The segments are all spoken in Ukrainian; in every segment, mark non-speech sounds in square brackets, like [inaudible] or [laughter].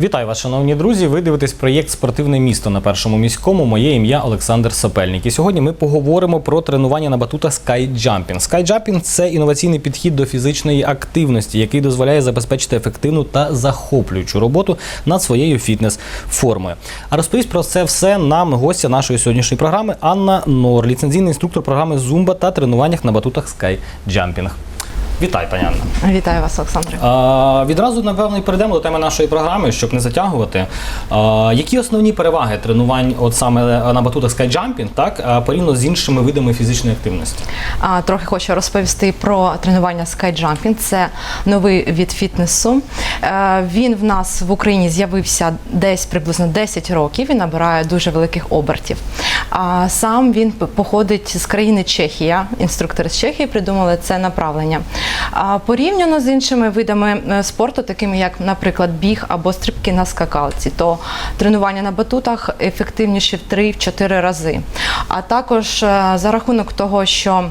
Вітаю вас, шановні друзі. Ви дивитесь проєкт Спортивне місто на першому міському. Моє ім'я Олександр Сапельник. І сьогодні ми поговоримо про тренування на батутах скайджампінг. Скайджампінг – це інноваційний підхід до фізичної активності, який дозволяє забезпечити ефективну та захоплюючу роботу над своєю фітнес-формою. А розповість про це все нам гостя нашої сьогоднішньої програми Анна Нор, ліцензійний інструктор програми Зумба та тренуваннях на батутах скайджампінг. Вітаю, пані Анна. Вітаю вас, Олександре. А, відразу, напевно, і перейдемо до теми нашої програми, щоб не затягувати. А, які основні переваги тренувань, от саме на батутах скайджампінг, так, порівняно з іншими видами фізичної активності? А, трохи хочу розповісти про тренування скайджампінг. Це новий від фітнесу. Е, Він в нас в Україні з'явився десь приблизно 10 років і набирає дуже великих обертів. А сам він походить з країни Чехія. Інструктори з Чехії придумали це направлення. А порівняно з іншими видами е, спорту, такими як, наприклад, біг або стрибки на скакалці, то тренування на батутах ефективніші в 3-4 рази. А також е, за рахунок того, що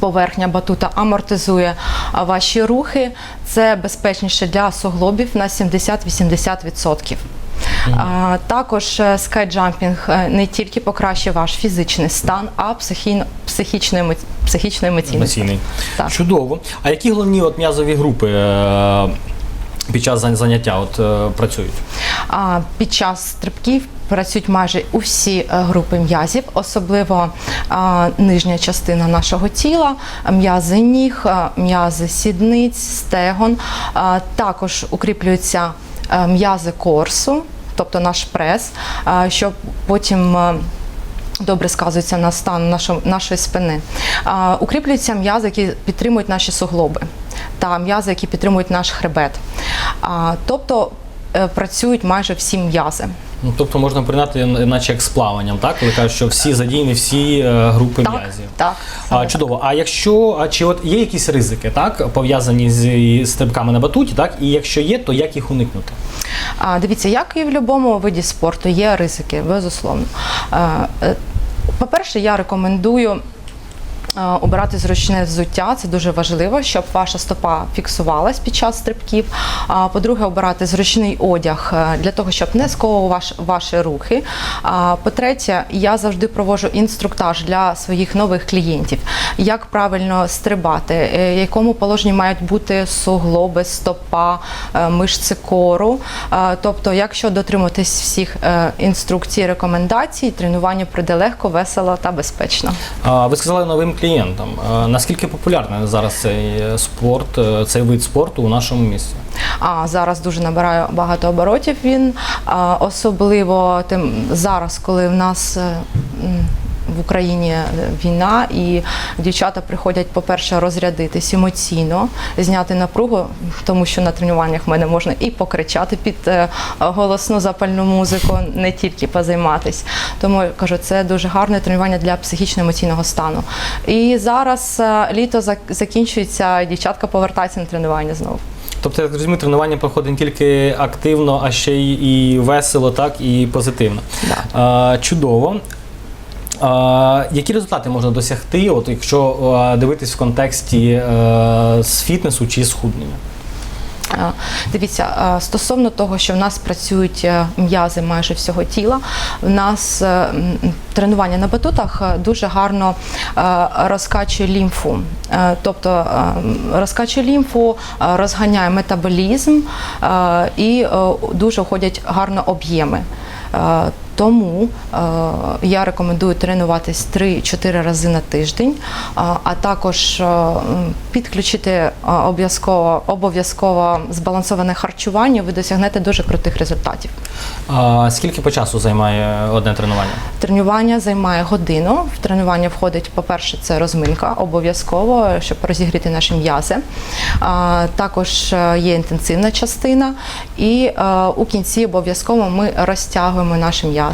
Поверхня батута амортизує ваші рухи. Це безпечніше для суглобів на 70-80%. А, також е, скайджампінг не тільки покращує ваш фізичний стан, а психійно, психічно, емо- психічно емоційний. Емоційний. Так. Чудово. А які головні от м'язові групи е, під час заняття от, е, працюють? А під час стрибків працюють майже усі е, групи м'язів, особливо а, нижня частина нашого тіла, м'язи ніг, м'язи сідниць, стегон. А, також укріплюються м'язи корсу, тобто наш прес, а, щоб потім. Добре сказується на стан нашої, спини. Укріплюються м'язи, які підтримують наші суглоби, та м'язи, які підтримують наш хребет. Тобто е, працюють майже всі м'язи. Ну, тобто можна прийняти наче як з плаванням, так? Коли кажуть, що всі задіяні всі е, групи Так, м'язів. так. А, чудово. А якщо а чи от є якісь ризики, так, пов'язані з стрибками на батуті, так? І якщо є, то як їх уникнути? А, дивіться, як і в будь-якому виді спорту, є ризики, безусловно. Е, По-перше, я рекомендую. Е, Обирати зручне взуття це дуже важливо, щоб ваша стопа фіксувалась під час стрибків. По-друге, обирати зручний одяг е, для того, щоб не сковував ваш, ваші рухи. По-третє, я завжди проводжу інструктаж для своїх нових клієнтів, як правильно стрибати, е, в якому положенні мають бути суглоби, стопа, е, мишці кору. Е, Тобто, якщо дотримуватись всіх е, інструкцій, рекомендацій, тренування пройде легко, весело та безпечно. Ви сказали новим клієнтам. А, наскільки популярний зараз цей е, спорт, е, цей вид спорту у нашому місті? А зараз дуже набирає багато оборотів він, особливо тим зараз, коли в нас. В Україні е, війна, і дівчата приходять, по-перше, розрядитись емоційно, зняти напругу, тому що на тренуваннях в мене можна і покричати під е, голосну запальну музику, не тільки позайматись. Тому кажу, це дуже гарне тренування для психічно-емоційного стану. І зараз е, літо зак- закінчується, дівчатка повертаються на тренування знову. Тобто, я так розумію, тренування проходить не тільки активно, а ще й і весело, так, і позитивно. Да. А, чудово. Які результати можна досягти, от, якщо дивитись в контексті е, з фітнесу чи схуднення? Е, Дивіться, е, стосовно того, що в нас працюють м'язи майже всього тіла, в нас тренування на батутах дуже гарно розкачує лімфу. Тобто розкачує лімфу, розганяє метаболізм і дуже входять гарно об'єми. Е, Тому е, я рекомендую тренуватись 3-4 рази на тиждень, а, а також е, підключити е, обов'язково обов'язково збалансоване харчування. Ви досягнете дуже крутих результатів. А, скільки по часу займає одне тренування? Тренування займає годину. В тренування входить, по-перше, це розминка обов'язково, щоб розігріти наші м'язи. Також е, є інтенсивна частина, і е, у кінці обов'язково ми розтягуємо наші м'язи.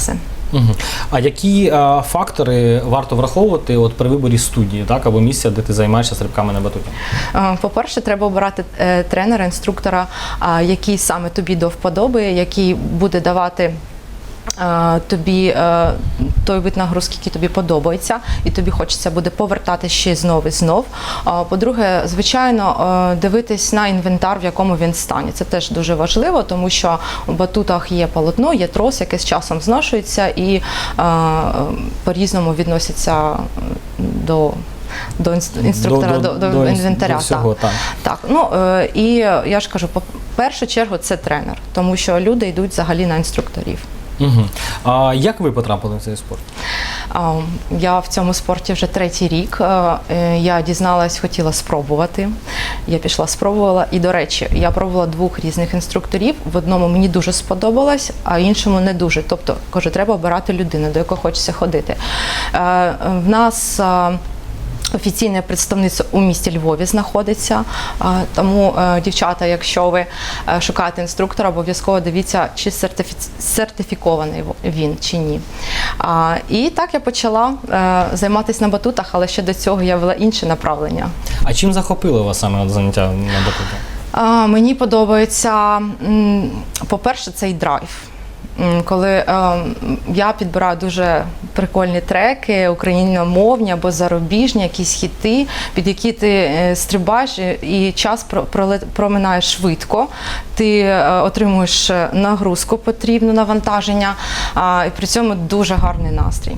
Угу. А які а, фактори варто враховувати от, при виборі студії так, або місця, де ти займаєшся стрибками на батуті? Е, По-перше, треба обирати е, тренера, інструктора, який саме тобі до вподоби, який буде давати. Е, тобі е, той вид нагрузки, який тобі подобається, і тобі хочеться буде повертати ще знов і знов. По-друге, звичайно, е, дивитись на інвентар, в якому він стані. Це теж дуже важливо, тому що у батутах є полотно, є трос, яке з часом зношується і по-різному відносяться до. До інструктора, до, до, інс- інвентаря. до всього, так. Так, ну е, і я ж кажу, по першу чергу це тренер, тому що люди йдуть взагалі на інструкторів. Угу. А як ви потрапили в цей спорт? Я в цьому спорті вже третій рік. Е, Я дізналась, хотіла спробувати. Я пішла, спробувала. І, до речі, я пробувала двох різних інструкторів. В одному мені дуже сподобалось, а іншому не дуже. Тобто, кажу, треба обирати людину, до якої хочеться ходити. В нас. Офіційне представництво у місті Львові знаходиться. Тому, е, дівчата, якщо ви е, шукаєте інструктора, обов'язково дивіться, чи сертифі- сертифікований він чи ні. І так я почала е, займатися на батутах, але ще до цього я вела інше направлення. А чим захопило вас саме заняття на батуті? А, Мені подобається, по-перше, цей драйв. Коли е, я підбираю дуже прикольні треки, україномовні або зарубіжні, якісь хіти, під які ти е, стрибаєш, і- час про- проминає швидко. Ти е, отримуєш е, нагрузку потрібну навантаження, а, і при цьому дуже гарний настрій.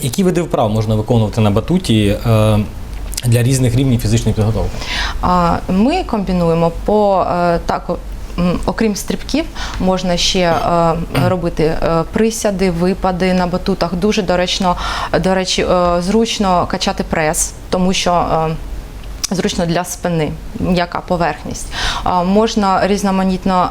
Які види вправ можна виконувати на батуті е, для різних рівнів фізичної підготовки? Ми комбінуємо по так. Окрім стрибків, можна ще е, робити е, присяди, випади на батутах. Дуже доречно, до речі, е, зручно качати прес, тому що зручно для спини, м'яка поверхність. Можна різноманітно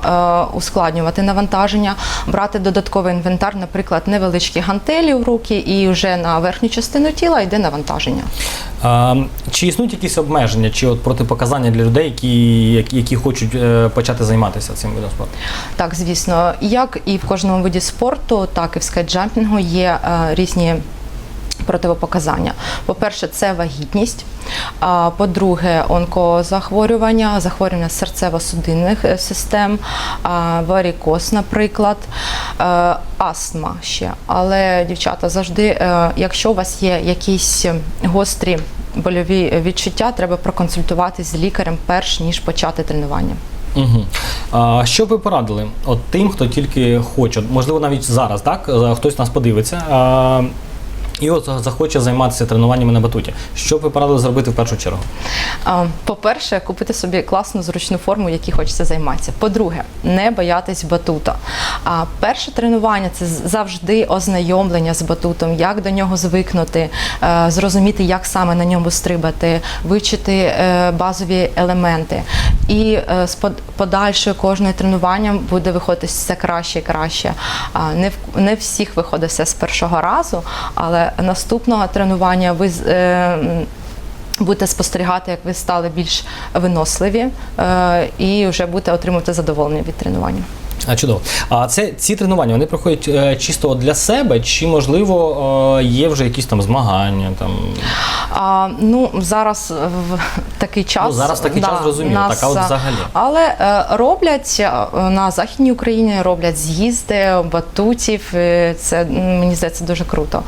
е, ускладнювати навантаження, брати додатковий інвентар, наприклад, невеличкі гантелі в руки, і вже на верхню частину тіла йде навантаження. А, чи існують якісь обмеження чи от протипоказання для людей, які, які, які хочуть е, почати займатися цим видом спорту? Так, звісно, як і в кожному виді спорту, так і в скайджампінгу є е, різні противопоказання. По-перше, це вагітність. По-друге, онкозахворювання, захворювання серцево-судинних е, систем, варікоз, наприклад, е, астма ще. Але, дівчата, завжди, е, якщо у вас є якісь гострі больові відчуття, треба проконсультуватись з лікарем перш ніж почати тренування. Угу. А, що ви порадили от тим, хто тільки хоче, можливо, навіть зараз, так? Хтось нас подивиться. А, і от захоче займатися тренуваннями на батуті. Що б ви порадили зробити в першу чергу? По-перше, купити собі класну зручну форму, в якій хочеться займатися. По-друге, не боятись батута. А перше тренування це завжди ознайомлення з батутом, як до нього звикнути, е, зрозуміти, як саме на ньому стрибати, вивчити е, базові елементи. І е, з под- подальшою кожним тренуванням буде виходити все краще і краще. Не всіх виходить все з першого разу, але наступного тренування ви е, будете спостерігати, як ви стали більш виносливі е, і вже будете отримувати задоволення від тренування. А чудово. А це ці тренування вони проходять е, чисто для себе, чи можливо е, є вже якісь там змагання? Там А, ну зараз в такий час Ну, зараз такий час, зрозуміло. Так, а от е, взагалі? але е, роблять е, на західній Україні роблять з'їзди батутів. е, Це мені здається дуже круто.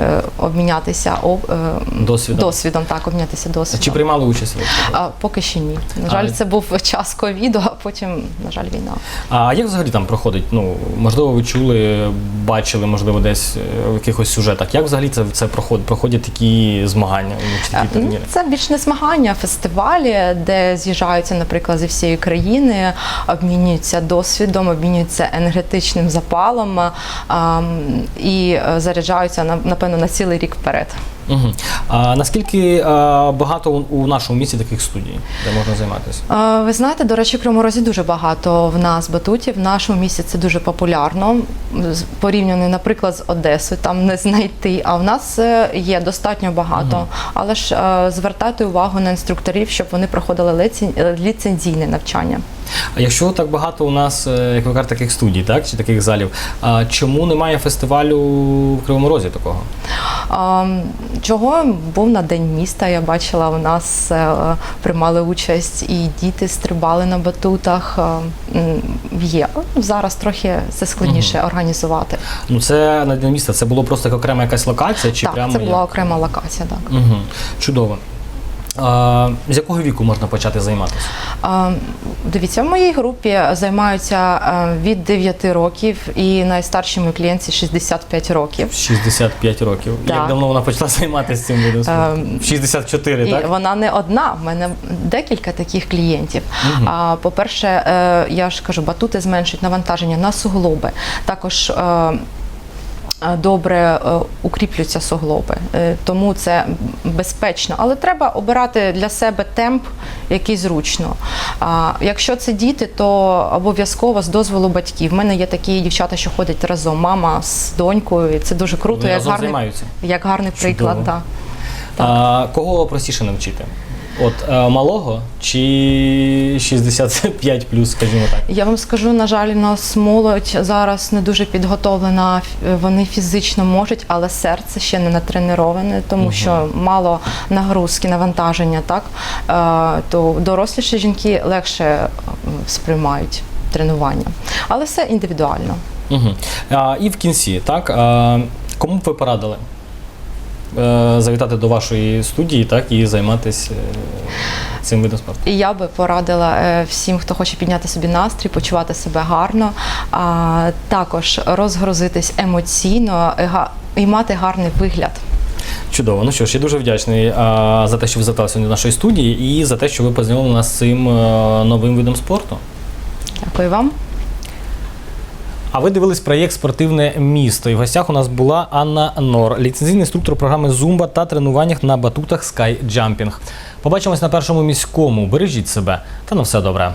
Е, Обмінятися об- е, Досвідом. досвідом, так обмінятися досвідом. чи приймали участь ви? А, поки ще ні. На жаль, А, це був час ковіду, а потім, на жаль, війна. А як взагалі там проходить? Ну можливо, ви чули, бачили, можливо, десь е, в якихось сюжетах. Як взагалі це, це проходить? Проходять такі змагання? ну, ну, турніри? Це більш не змагання, а фестивалі, де з'їжджаються, наприклад, зі всієї країни, обмінюються досвідом, обмінюються енергетичним запалом а, і заряджаються на- напевно на цілий рік вперед. Угу. А наскільки а, багато у, нашому місті таких студій, де можна займатися? Ви знаєте, до речі, в Кривому Розі дуже багато в нас батутів. В нашому місті це дуже популярно. Порівняно, наприклад, з Одесою, там не знайти. А в нас е, є достатньо багато. Але ж е, звертайте увагу на інструкторів, щоб вони проходили е, ліцензійне навчання. А якщо так багато у нас, як ви кажете, таких студій, так чи таких залів, а чому немає фестивалю в Кривому Розі такого? Чого був на день міста? Я бачила, у нас е, приймали участь і діти стрибали на батутах. Є зараз трохи це складніше організувати. Ну це на день міста. Це було просто окрема якась локація, чи так, прямо це була як? окрема локація. Так. Угу. Чудово. З якого віку можна почати займатися? Дивіться, в моїй групі займаються від 9 років і найстарші мої клієнтці 65 років. 65 років. Так. Як давно вона почала [laughs] займатися цим видом спорту? Ем, В 64, І так? вона не одна. В мене декілька таких клієнтів. А по-перше, е, я ж кажу, батути зменшують навантаження на суглоби. Також е, добре е, укріплюються суглоби, Е, тому це безпечно. Але треба обирати для себе темп, який зручно. А якщо це діти, то обов'язково з дозволу батьків. У мене є такі дівчата, що ходять разом, мама з донькою. І це дуже круто, Вони як разом гарний, займаються. як гарний приклад. Да. А, кого простіше навчити? От е, малого чи 65 плюс, скажімо так? Я вам скажу, на жаль, нас молодь зараз не дуже підготовлена. Вони фізично можуть, але серце ще не натреноване, тому Мгм. що мало нагрузки, навантаження. Так Е, то доросліші жінки легше е, сприймають тренування, але все індивідуально. Угу. А, і в кінці, так, а, кому б ви порадили? Е, завітати до вашої студії, так, і займатися е, цим видом спорту. Я би порадила е, всім, хто хоче підняти собі настрій, почувати себе гарно, а також розгрузитись емоційно і мати гарний вигляд. Чудово. Ну що ж, я дуже вдячний а, за те, що ви сьогодні до нашої студії, і за те, що ви познайомили нас з цим новим видом спорту. Дякую вам. А ви дивились проєкт Спортивне місто. І в гостях у нас була Анна Нор, ліцензійний інструктор програми Зумба та тренуваннях на батутах Sky Jumping. Побачимось на першому міському. Бережіть себе та на все добре.